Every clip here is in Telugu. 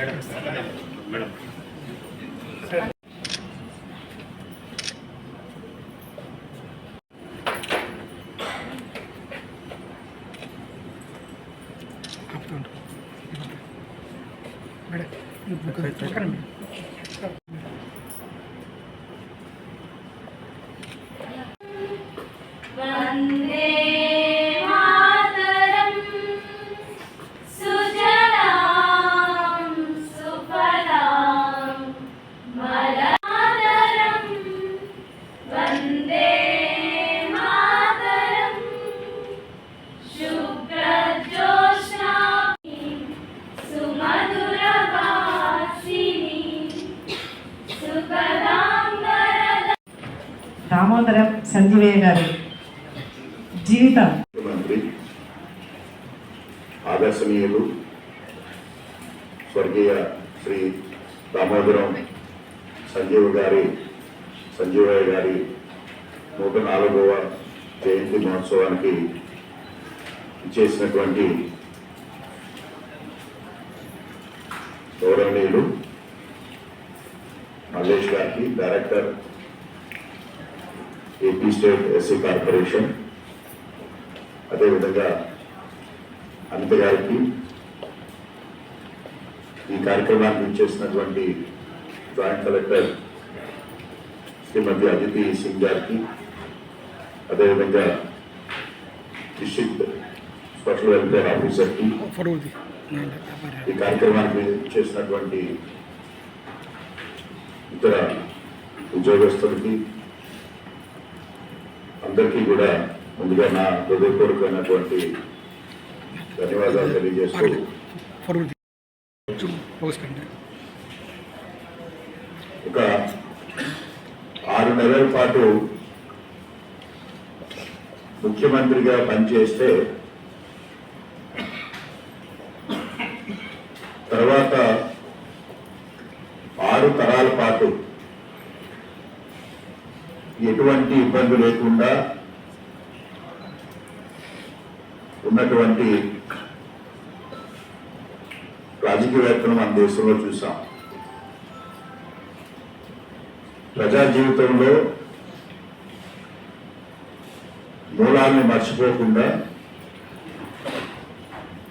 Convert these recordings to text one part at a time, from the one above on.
మేడం దామోదరం సంజీవయ్య గారు జీవితం. ఆదర్శనీయులు స్వర్గీయ శ్రీ దామోదరం సంజీవ్ గారి సంజీవయ్య గారి నూట నాలుగవ జయంతి మహోత్సవానికి ఇచ్చేసినటువంటి గౌరవనీయులు మల్లేష్ గారికి director AP state SC corporation అదేవిధంగా అనిత గారికి ఈ కార్యక్రమాన్ని ఇచ్చేసినటువంటి జాయింట్ కలెక్టర్ శ్రీమతి అదితి సింగ్ గారికి అదేవిధంగా డిస్ట్రిక్ట్ స్పెషల్ వెల్ఫేర్ ఆఫీసర్కి ఈ కార్యక్రమానికి చేసినటువంటి ఇతర ఉద్యోగస్తులకి అందరికీ కూడా ముందుగా నా హృదయపూర్వకమైనటువంటి ధన్యవాదాలు తెలియజేస్తూ ఒక ఆరు నెలల పాటు ముఖ్యమంత్రిగా పనిచేస్తే తర్వాత ఆరు తరాల పాటు ఎటువంటి ఇబ్బంది లేకుండా ఉన్నటువంటి రాజకీయవేత్తలు మన దేశంలో చూసాం. ప్రజా జీవితంలో మూలాల్ని మర్చిపోకుండా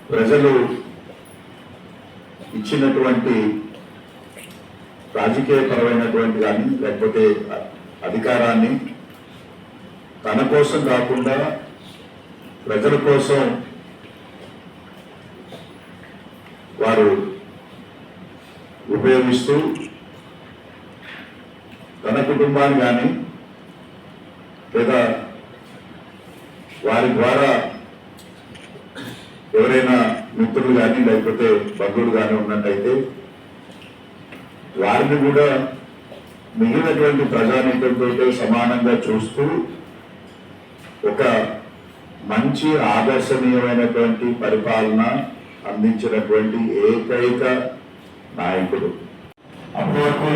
ప్రజలు ఇచ్చినటువంటి రాజకీయపరమైనటువంటి కానీ లేకపోతే అధికారాన్ని తన కోసం కాకుండా ప్రజల కోసం వారు ఉపయోగిస్తూ తన కుటుంబాన్ని కానీ లేదా వారి ద్వారా ఎవరైనా మిత్రులు కానీ లేకపోతే బంధువులు కానీ ఉన్నట్టయితే వారిని కూడా మిగిలినటువంటి ప్రజానీకంతో సమానంగా చూస్తూ ఒక మంచి ఆదర్శనీయమైనటువంటి పరిపాలన అందించినటువంటి ఏకైక నాయకుడు. అప్పటి వరకు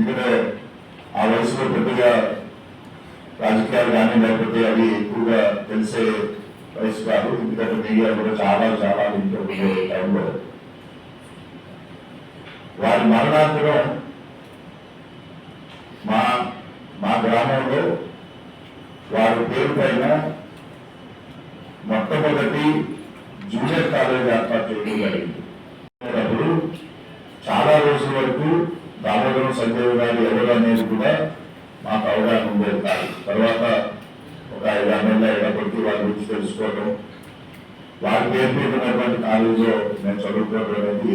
ఇక్కడ ఆ వయసులో పెద్దగా రాజకీయాలు కానీ లేకపోతే అవి ఎక్కువగా తెలిసే వయసు కాదు. ఎందుకంటే మీడియా కూడా చాలా చాలా వింటుండే టైంలో. వారి మరణాంతరం వారి పేరు పైన మొట్టమొదటి జూనియర్ కాలేజ్ ఏర్పాటు చేయడం జరిగింది. చాలా రోజుల వరకు దామోదరం సంజయ్ గారు ఎవరు అనేది కూడా మాకు అవగాహన ఉండేది. కాదు తర్వాత ఒక ఐదు ఎమ్మెల్యే అయినప్పటికీ వారి గురించి తెలుసుకోవడం వారి పేరు ఉన్నటువంటి కాలేజీలో నేను చదువుకోవడం అనేది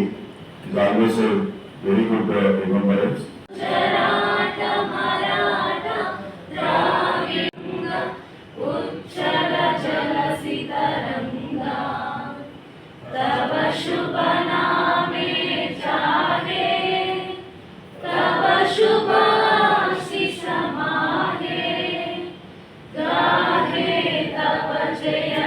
is always very good remembrance day.